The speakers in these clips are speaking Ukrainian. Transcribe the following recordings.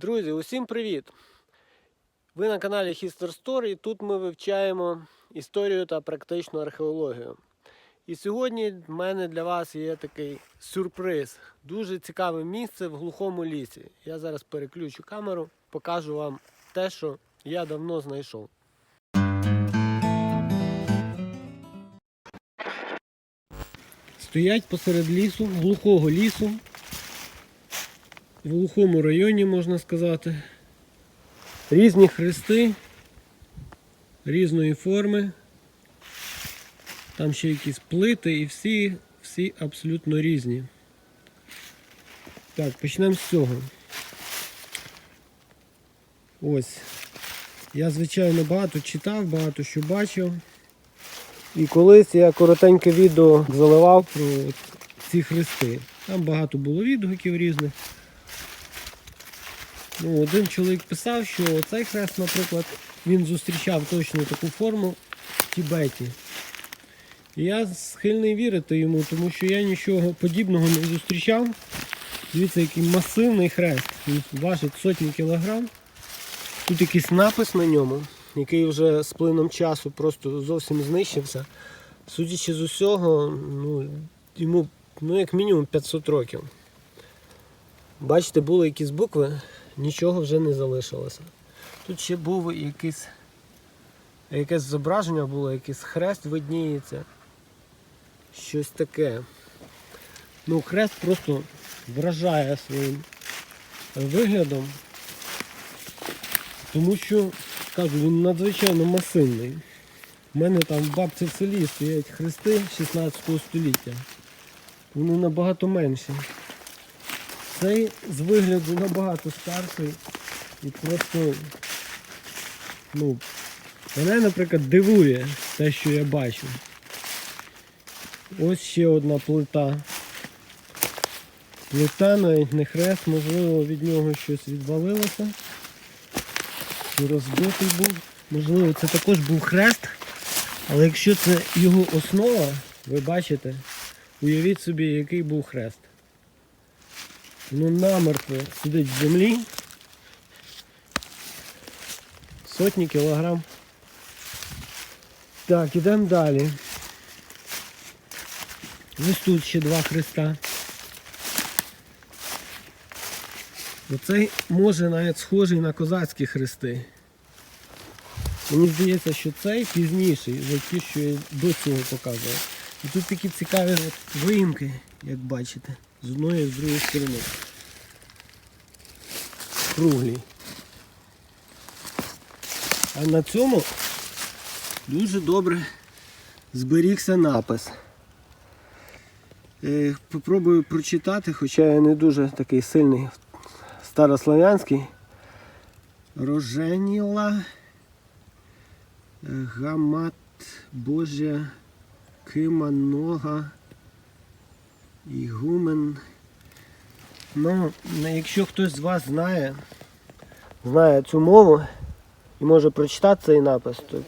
Друзі, усім привіт! Ви на каналі History Story. Тут ми вивчаємо історію та практичну археологію. І сьогодні в мене для вас є такий сюрприз. Дуже цікаве місце в глухому лісі. Я зараз переключу камеру, покажу вам те, що я давно знайшов. Стоять посеред лісу, глухого лісу, в глухому районі, можна сказати. Різні хрести різної форми. Там ще якісь плити і всі, всі абсолютно різні. Так, почнемо з цього. Ось. Я, звичайно, багато читав, багато що бачив. І колись я коротеньке відео заливав про ці хрести. Там багато було відгуків різних. Ну, один чоловік писав, що цей хрест, наприклад, він зустрічав точно таку форму в Тібеті. І я схильний вірити йому, тому що я нічого подібного не зустрічав. Дивіться, який масивний хрест. Він важить сотні кілограм. Тут якийсь напис на ньому, який вже з плином часу просто зовсім знищився. Судячи з усього, ну, йому ну, як мінімум 500 років. Бачите, були якісь букви, нічого вже не залишилося. Тут ще був якийсь, якесь зображення було, якийсь хрест видніється. Щось таке. Ну, хрест просто вражає своїм виглядом. Тому що, кажу, він надзвичайно масивний. У мене там в бабці в селі стоять хрести 16 століття. Вони набагато менші. Цей з вигляду набагато старший і просто ну, мене, наприклад, дивує те, що я бачу. Ось ще одна плита. Плита навіть не хрест, можливо від нього щось відвалилося. Розбитий був. Можливо, це також був хрест, але якщо це його основа, ви бачите, уявіть собі, який був хрест. Ну намертво сидить в землі. Сотні кілограм. Так, ідемо далі. Ось тут ще два хреста. Оцей може навіть схожий на козацькі хрести. Мені здається, що цей пізніший за ті, що я до цього показував. І тут такі цікаві виїмки, як бачите, з одної і з другої сторони. Круглі. А на цьому дуже добре зберігся напис. Е, Попробую прочитати, хоча я не дуже такий сильний старослов'янський. Роженіла е, гамат Божа Кима нога Ігумен. Ну, ну, якщо хтось з вас знає, знає цю мову і може прочитати цей напис, то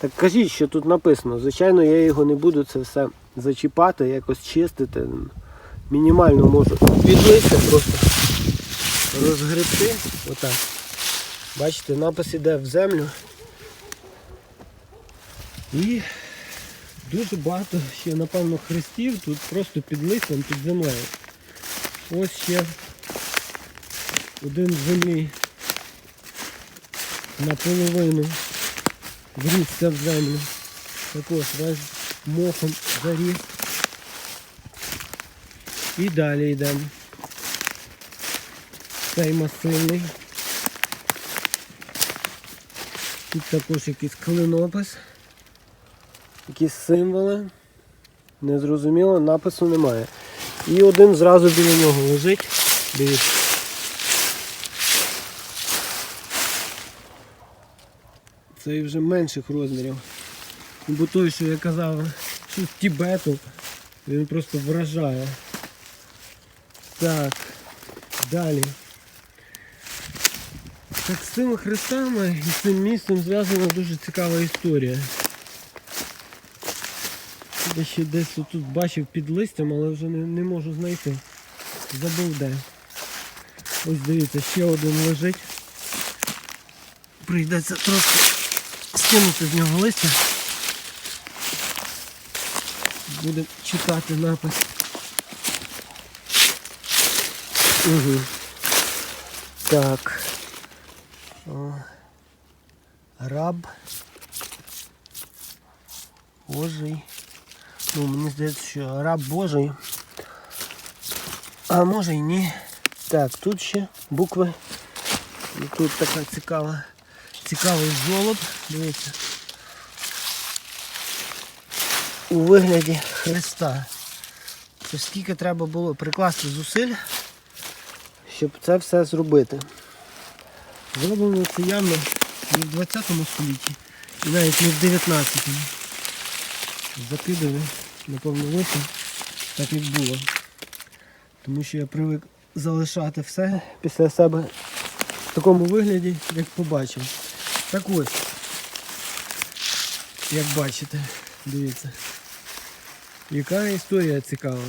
так кажіть, що тут написано. Звичайно, я його не буду це все зачіпати, якось чистити. Мінімально можу від просто розгребти. Отак. Бачите, напис іде в землю. І дуже багато ще, напевно, хрестів тут просто під листям, під землею. Ось ще один в землі наполовину врізся в землю. Також весь мохом заріс. І далі йдемо. Цей масивний. Тут також якийсь клинопис, якісь символи. Незрозуміло, напису немає. І один зразу біля нього лежить. Дивіться. Цей вже менших розмірів. Бо той, що я казав, що з Тібету, він просто вражає. Так, далі. Так з цими хрестами і з цим місцем зв'язана дуже цікава історія. Я ще десь тут бачив під листям, але вже не, не можу знайти. Забув де. Ось дивіться, ще один лежить. Прийдеться трошки скинути з нього листя. Будемо читати напис. Угу. Так. О. Раб. Божий. Ну, мені здається, що раб Божий. А може й ні. Так, тут ще букви. І тут така цікава, цікавий жолоб. Дивіться. У вигляді Христа. Це скільки треба було прикласти зусиль, щоб це все зробити. Зроблено це явно не в 20 столітті і навіть не в 19-му. Закидали, напевно, лише так як було. Тому що я привик залишати все після себе в такому вигляді, як побачив. Так ось, як бачите, дивіться, яка історія цікава.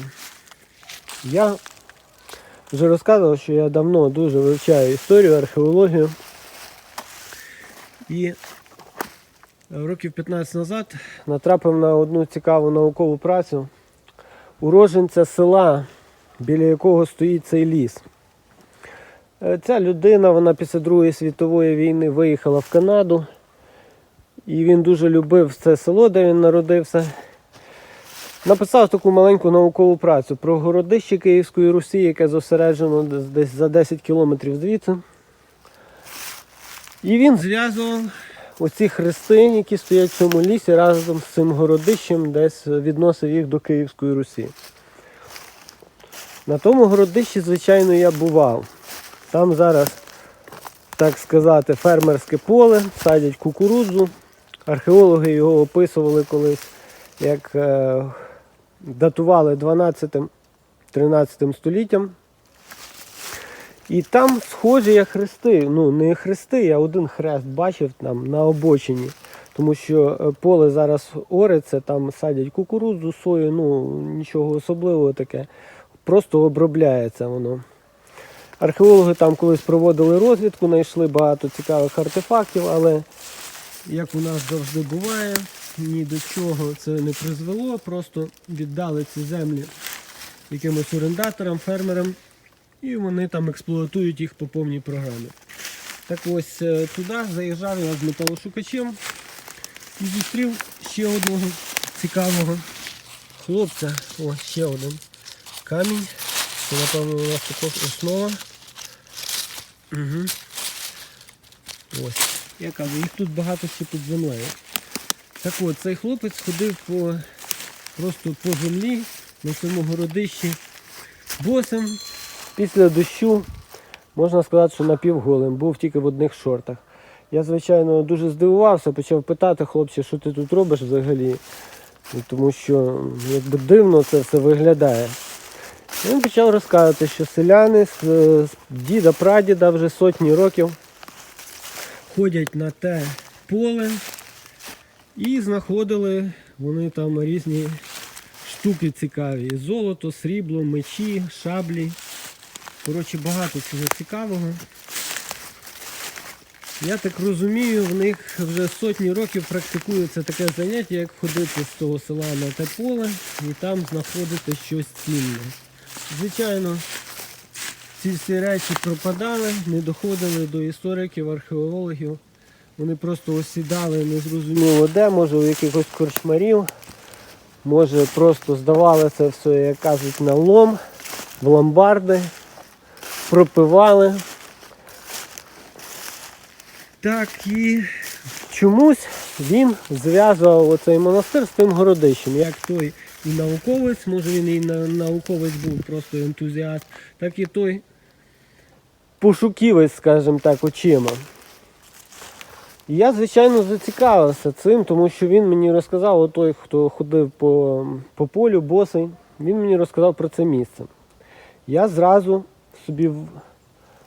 Я вже розказував, що я давно дуже вивчаю історію, археологію. І років 15 назад натрапив на одну цікаву наукову працю уроженця села, біля якого стоїть цей ліс. Е, Ця людина, вона після Другої світової війни виїхала в Канаду. І він дуже любив це село, де він народився. Написав таку маленьку наукову працю про городище Київської Русі, яке зосереджено десь- десь за 10 кілометрів звідси. І він зв'язував оці хрести, які стоять в цьому лісі, разом з цим городищем, десь відносив їх до Київської Русі. На тому городищі, звичайно, я бував. Там зараз, так сказати, фермерське поле, садять кукурудзу. Археологи його описували колись, як е, датували 12-13 століттям. І там схожі як хрести. Ну, не хрести, я один хрест бачив там на обочині. Тому що е, поле зараз ориться, там садять кукурудзу, сою, ну нічого особливого таке. Просто обробляється воно. Археологи там колись проводили розвідку, знайшли багато цікавих артефактів, але як у нас завжди буває, ні до чого це не призвело, просто віддали ці землі якимось орендаторам, фермерам, і вони там експлуатують їх по повній програмі. Так ось е, туди заїжджав я з металошукачем і зустрів ще одного цікавого хлопця. О, ще один камінь. Це, напевно, у нас також основа. Угу. Ось. Я кажу, їх тут багато ще під землею. Так от, цей хлопець ходив по, просто по землі на цьому городищі босим. Після дощу, можна сказати, що напівголим, був тільки в одних шортах. Я, звичайно, дуже здивувався, почав питати хлопця, що ти тут робиш взагалі. Ну, Тому що якби дивно це все виглядає. І Він почав розказувати, що селяни з, з діда прадіда вже сотні років ходять на те поле і знаходили вони там різні штуки цікаві. Золото, срібло, мечі, шаблі. Коротше, багато цього цікавого. Я так розумію, в них вже сотні років практикується таке заняття, як ходити з того села на те поле і там знаходити щось цінне. Звичайно, ці всі речі пропадали, не доходили до істориків, археологів. Вони просто осідали незрозуміло де, може у якихось корчмарів, може просто здавали це все, як кажуть, на лом, в ломбарди, пропивали. Так і чомусь він зв'язував оцей монастир з тим городищем, як той і науковець, може він і науковець був, просто ентузіаст, так і той пошуківець, скажімо так, очима. І я, звичайно, зацікавився цим, тому що він мені розказав, от той, хто ходив по, по полю, босий, він мені розказав про це місце. Я зразу собі в,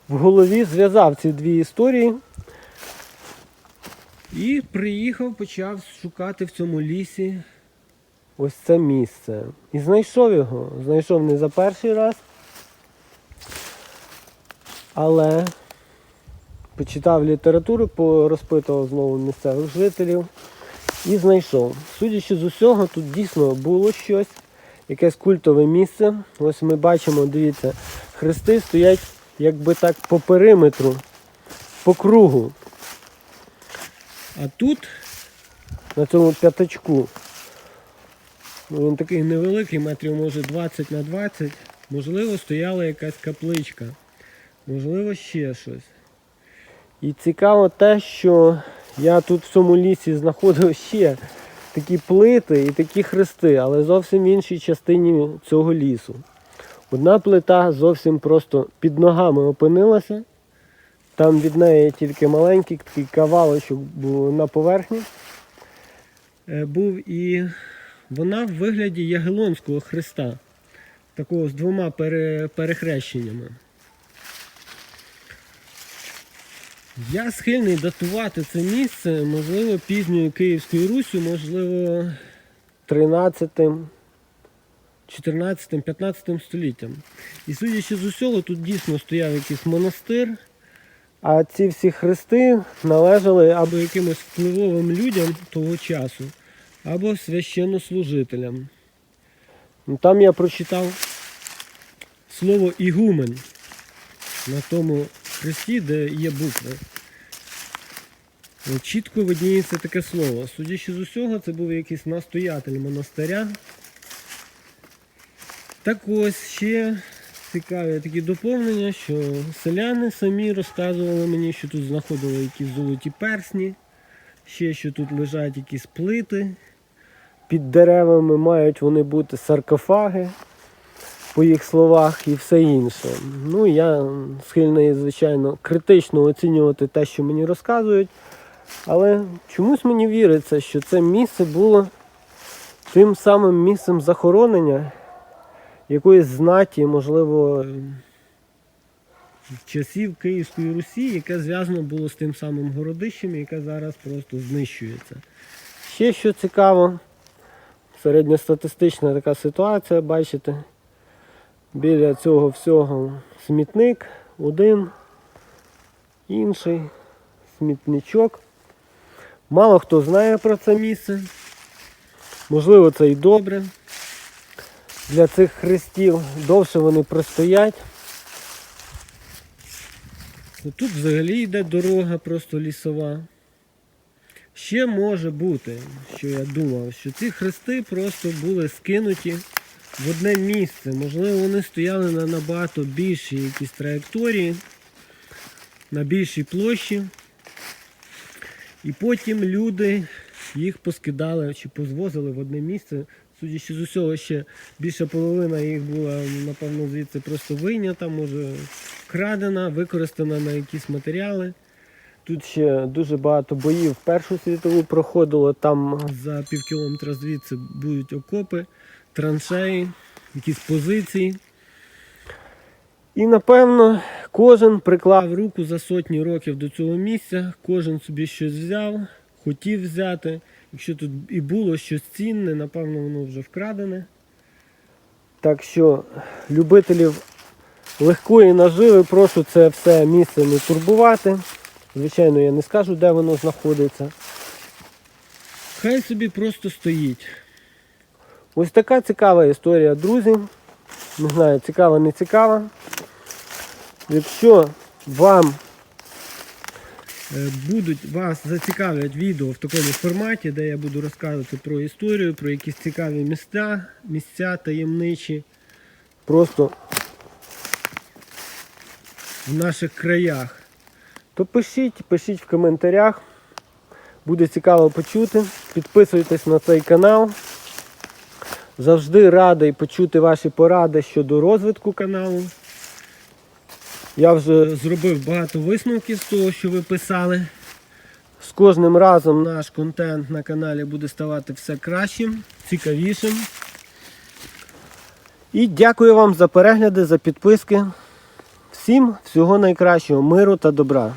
в голові зв'язав ці дві історії і приїхав, почав шукати в цьому лісі ось це місце. І знайшов його. Знайшов не за перший раз. Але почитав літературу, порозпитував знову місцевих жителів і знайшов. Судячи з усього, тут дійсно було щось, якесь культове місце. Ось ми бачимо, дивіться, хрести стоять якби так по периметру, по кругу. А тут, на цьому п'ятачку, ну, він такий невеликий, метрів може 20 на 20, можливо, стояла якась капличка, можливо, ще щось. І цікаво те, що я тут в цьому лісі знаходив ще такі плити і такі хрести, але зовсім в іншій частині цього лісу. Одна плита зовсім просто під ногами опинилася. Там від неї тільки маленький такий кавалочок був на поверхні. Е, Був і вона в вигляді Ягелонського хреста, такого з двома пере- перехрещеннями. Я схильний датувати це місце, можливо, пізньою Київською Руссю, можливо, 13, 14, 15 століттям. І судячи з усього, тут дійсно стояв якийсь монастир. А ці всі хрести належали або якимось впливовим людям того часу, або священнослужителям. Там я прочитав слово ігумен на тому хресті, де є букви. Чітко видніється таке слово. Судячи з усього, це був якийсь настоятель монастиря. Так ось ще цікаві такі доповнення, що селяни самі розказували мені, що тут знаходили якісь золоті персні, ще що тут лежать якісь плити. Під деревами мають вони бути саркофаги, по їх словах, і все інше. Ну, я схильний, звичайно, критично оцінювати те, що мені розказують. Але чомусь мені віриться, що це місце було тим самим місцем захоронення якоїсь знаті, можливо, часів Київської Русі, яке зв'язано було з тим самим городищем, яке зараз просто знищується. Ще що цікаво, середньостатистична така ситуація, бачите, біля цього всього смітник, один, інший смітничок. Мало хто знає про це місце. Можливо, це і добре. Для цих хрестів довше вони простоять. Тут взагалі йде дорога просто лісова. Ще може бути, що я думав, що ці хрести просто були скинуті в одне місце. Можливо, вони стояли на набагато більшій якійсь траєкторії, на більшій площі. І потім люди їх поскидали чи позвозили в одне місце. Судячи з усього, ще більша половина їх була, напевно, звідси просто вийнята, може вкрадена, використана на якісь матеріали. Тут ще дуже багато боїв Першу світову проходило. Там за пів кілометра звідси будуть окопи, траншеї, якісь позиції. І напевно кожен приклав руку за сотні років до цього місця, кожен собі щось взяв, хотів взяти. Якщо тут і було щось цінне, напевно, воно вже вкрадене. Так що любителів легкої наживи прошу це все місце не турбувати. Звичайно, я не скажу, де воно знаходиться. Хай собі просто стоїть. Ось така цікава історія, друзі. Не знаю, цікава, не цікава. Якщо вам будуть вас зацікавлять відео в такому форматі, де я буду розказувати про історію, про якісь цікаві місця, місця таємничі, просто в наших краях, то пишіть, пишіть в коментарях. Буде цікаво почути. Підписуйтесь на цей канал. Завжди радий почути ваші поради щодо розвитку каналу. Я вже зробив багато висновків з того, що ви писали. З кожним разом наш контент на каналі буде ставати все кращим, цікавішим. І дякую вам за перегляди, за підписки. Всім всього найкращого, миру та добра.